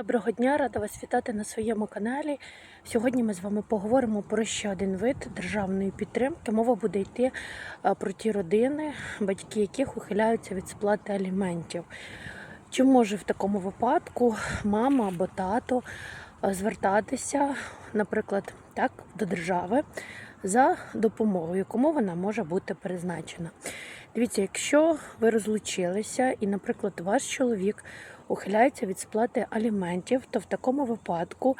Доброго дня, рада вас вітати на своєму каналі. Сьогодні ми з вами поговоримо про ще один вид державної підтримки. Мова буде йти про ті родини, батьки яких ухиляються від сплати аліментів. Чи може в такому випадку мама або тато звертатися, наприклад, так, до держави за допомогою, кому вона може бути призначена? Дивіться, якщо ви розлучилися і, наприклад, ваш чоловік ухиляється від сплати аліментів, то в такому випадку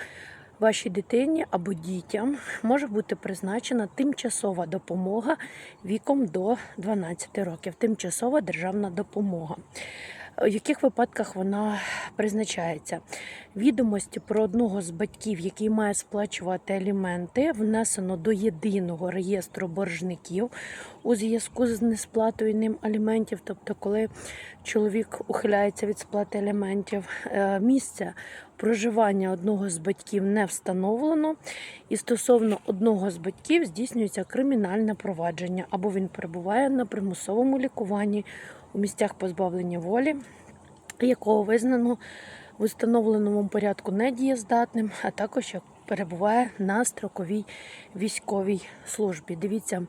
вашій дитині або дітям може бути призначена тимчасова допомога віком до 12 років, тимчасова державна допомога. В яких випадках вона призначається? Відомості про одного з батьків, який має сплачувати аліменти, внесено до єдиного реєстру боржників у зв'язку з несплатою ним аліментів. Тобто, коли чоловік ухиляється від сплати аліментів, е, місце проживання одного з батьків не встановлено, і стосовно одного з батьків здійснюється кримінальне провадження або він перебуває на примусовому лікуванні у місцях позбавлення волі, якого визнано в установленому порядку недієздатним, а також як перебуває на строковій військовій службі. Дивіться,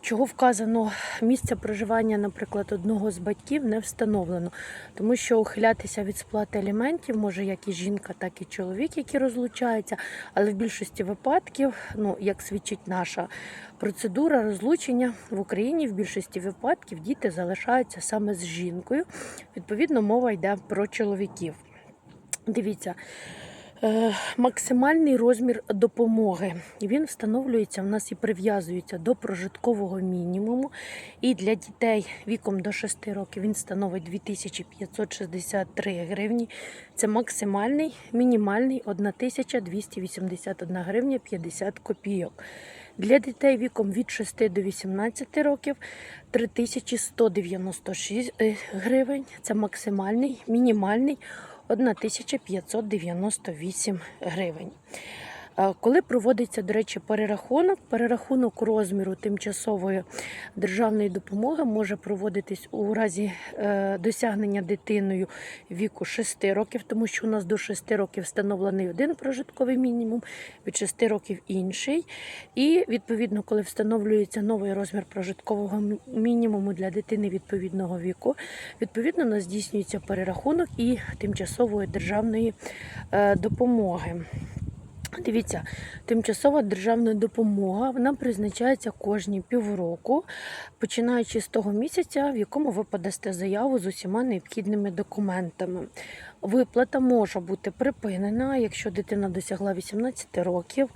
чого вказано місце проживання, наприклад, одного з батьків не встановлено, тому що ухилятися від сплати аліментів може як і жінка, так і чоловік, які розлучаються. Але в більшості випадків, ну як свідчить наша процедура розлучення в Україні, в більшості випадків діти залишаються саме з жінкою. Відповідно, мова йде про чоловіків. Дивіться. Е, Максимальний розмір допомоги він встановлюється в нас і прив'язується до прожиткового мінімуму. І для дітей віком до 6 років він становить 2563 гривні. Це максимальний, мінімальний 1281 гривня 50 копійок. Для дітей віком від 6 до 18 років 3196 е, гривень. Це максимальний, мінімальний 1598 гривень. Коли проводиться, до речі, перерахунок, перерахунок розміру тимчасової державної допомоги може проводитись у разі е, досягнення дитиною віку 6 років, тому що у нас до 6 років встановлений один прожитковий мінімум, від 6 років інший. І відповідно, коли встановлюється новий розмір прожиткового мінімуму для дитини відповідного віку, відповідно у нас здійснюється перерахунок і тимчасової державної е, допомоги. Дивіться, тимчасова державна допомога вона призначається кожні півроку, починаючи з того місяця, в якому ви подасте заяву з усіма необхідними документами. Виплата може бути припинена, якщо дитина досягла 18 років,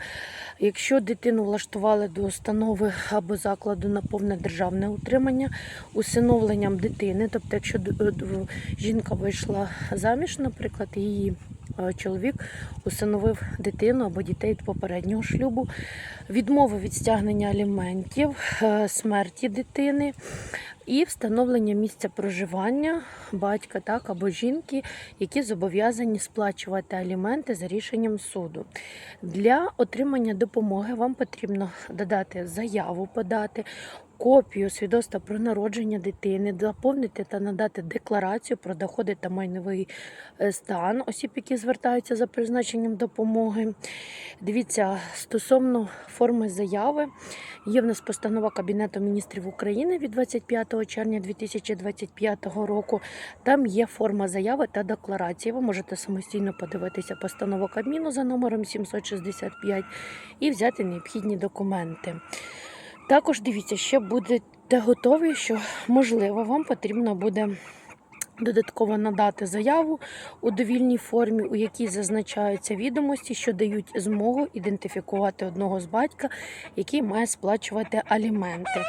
якщо дитину влаштували до установи або закладу на повне державне утримання, усиновленням дитини, тобто, якщо д- жінка вийшла заміж, наприклад, її е, чоловік усиновив дитину або дітей від попереднього шлюбу, відмови від стягнення аліментів, е, смерті дитини і встановлення місця проживання батька так, або жінки, які зобов'язані сплачувати аліменти за рішенням суду. Для отримання допомоги вам потрібно додати заяву, подати. Копію свідоцтва про народження дитини, заповнити та надати декларацію про доходи та майновий е, стан осіб, які звертаються за призначенням допомоги. Дивіться, стосовно форми заяви, є в нас постанова Кабінету міністрів України від 25 червня 2025 року. Там є форма заяви та декларації. Ви можете самостійно подивитися постанову Кабміну за номером 765 і взяти необхідні документи. Також дивіться, ще будете готові, що можливо вам потрібно буде додатково надати заяву у довільній формі, у якій зазначаються відомості, що дають змогу ідентифікувати одного з батька, який має сплачувати аліменти.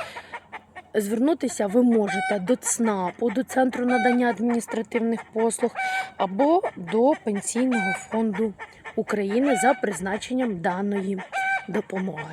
Звернутися ви можете до ЦНАПу, до Центру надання адміністративних послуг або до Пенсійного фонду України за призначенням даної допомоги.